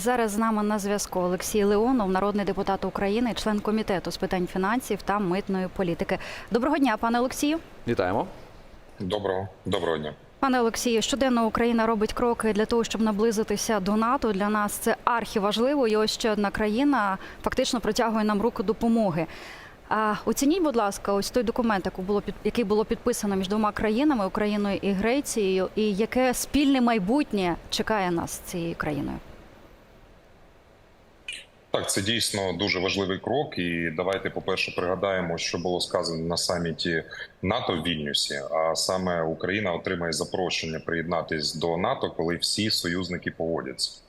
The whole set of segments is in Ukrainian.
Зараз з нами на зв'язку Олексій Леонов, народний депутат України, член комітету з питань фінансів та митної політики. Доброго дня, пане Олексію. Вітаємо. Доброго доброго дня. Пане Олексію, щоденно Україна робить кроки для того, щоб наблизитися до НАТО. Для нас це архіважливо. І ось ще одна країна фактично протягує нам руку допомоги. А оцініть, будь ласка, ось той документ, який було під який було підписано між двома країнами Україною і Грецією, і яке спільне майбутнє чекає нас з цією країною. Так, це дійсно дуже важливий крок. І давайте, по-перше, пригадаємо, що було сказано на саміті НАТО в Вільнюсі. А саме Україна отримає запрошення приєднатись до НАТО, коли всі союзники погодяться.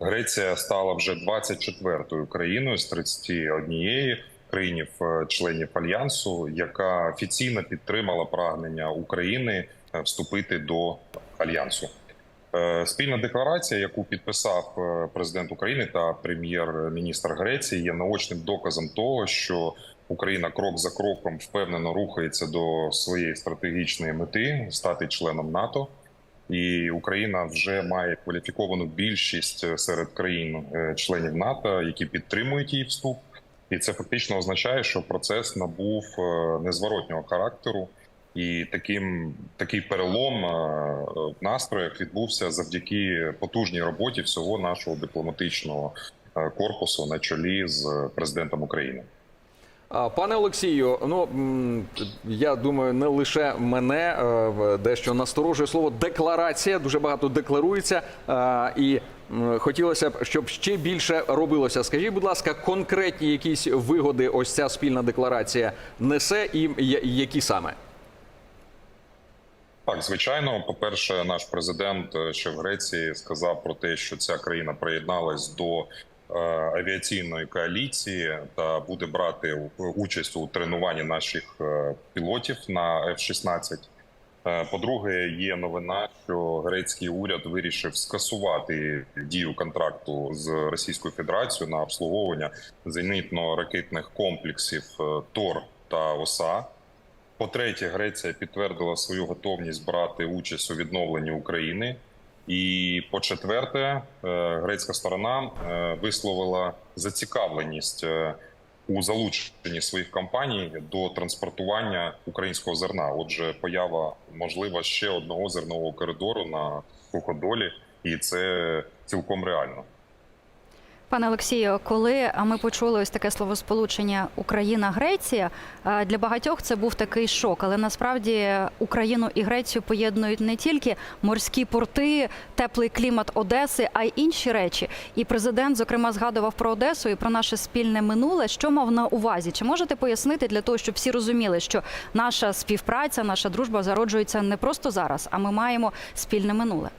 Греція стала вже 24-ю країною з 31 країнів е, членів альянсу, яка офіційно підтримала прагнення України е, вступити до альянсу. Е, Спільна декларація, яку підписав е, президент України та прем'єр-міністр Греції, є наочним доказом того, що Україна крок за кроком впевнено рухається до своєї стратегічної мети стати членом НАТО. І Україна вже має кваліфіковану більшість е, серед країн-членів НАТО, які підтримують її вступ. І це фактично означає, що процес набув незворотнього характеру. І таким такий перелом е, в настроях відбувся завдяки потужній роботі всього нашого дипломатичного е, корпусу на чолі з президентом України. Пане Олексію, ну я думаю, не лише мене е, дещо насторожує слово декларація. Дуже багато декларується, і хотілося б, щоб ще більше робилося. Скажіть, будь ласка, конкретні якісь вигоди ось ця спільна декларація несе, і які саме? Так, звичайно, по-перше, наш президент е, ще в Греції сказав про те, що ця країна приєдналась до е, авіаційної коаліції та буде брати участь у тренуванні наших е, пілотів на F-16. Е, По-друге, є новина, що грецький уряд вирішив скасувати дію контракту з Російською Федерацією на обслуговування зенітно-ракетних комплексів ТОР та ОСА. По-третє, Греція підтвердила свою готовність брати участь у відновленні України. І по-четверте, е, грецька сторона е, висловила зацікавленість е, у залученні своїх компаній до транспортування українського зерна. Отже, поява можлива ще одного зернового коридору на суходолі, і це цілком реально. Пане Олексію, коли ми почули ось таке словосполучення Україна-Греція, для багатьох це був такий шок. Але насправді Україну і Грецію поєднують не тільки морські порти, теплий клімат Одеси, а й інші речі. І президент, зокрема, згадував про Одесу і про наше спільне минуле. Що мав на увазі? Чи можете пояснити для того, щоб всі розуміли, що наша співпраця, наша дружба зароджується не просто зараз, а ми маємо спільне минуле?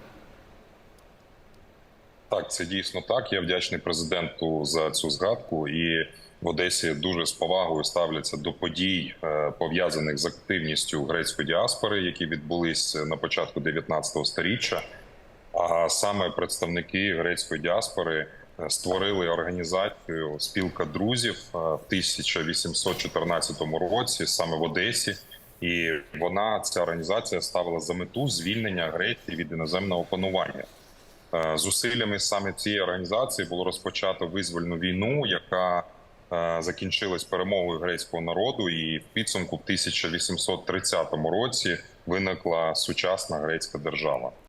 Так, це дійсно так. Я вдячний президенту за цю згадку. І в Одесі дуже з повагою ставляться до подій, е, пов'язаних з активністю грецької діаспори, які відбулись на початку 19 століття. А саме представники грецької діаспори е, створили організацію спілка друзів е, в 1814 році, саме в Одесі. І вона ця організація ставила за мету звільнення Греції від іноземного панування. Е, Зусиллями саме цієї організації було розпочато визвольну війну, яка е, закінчилась перемогою грецького народу, і в підсумку в 1830 році виникла сучасна грецька держава.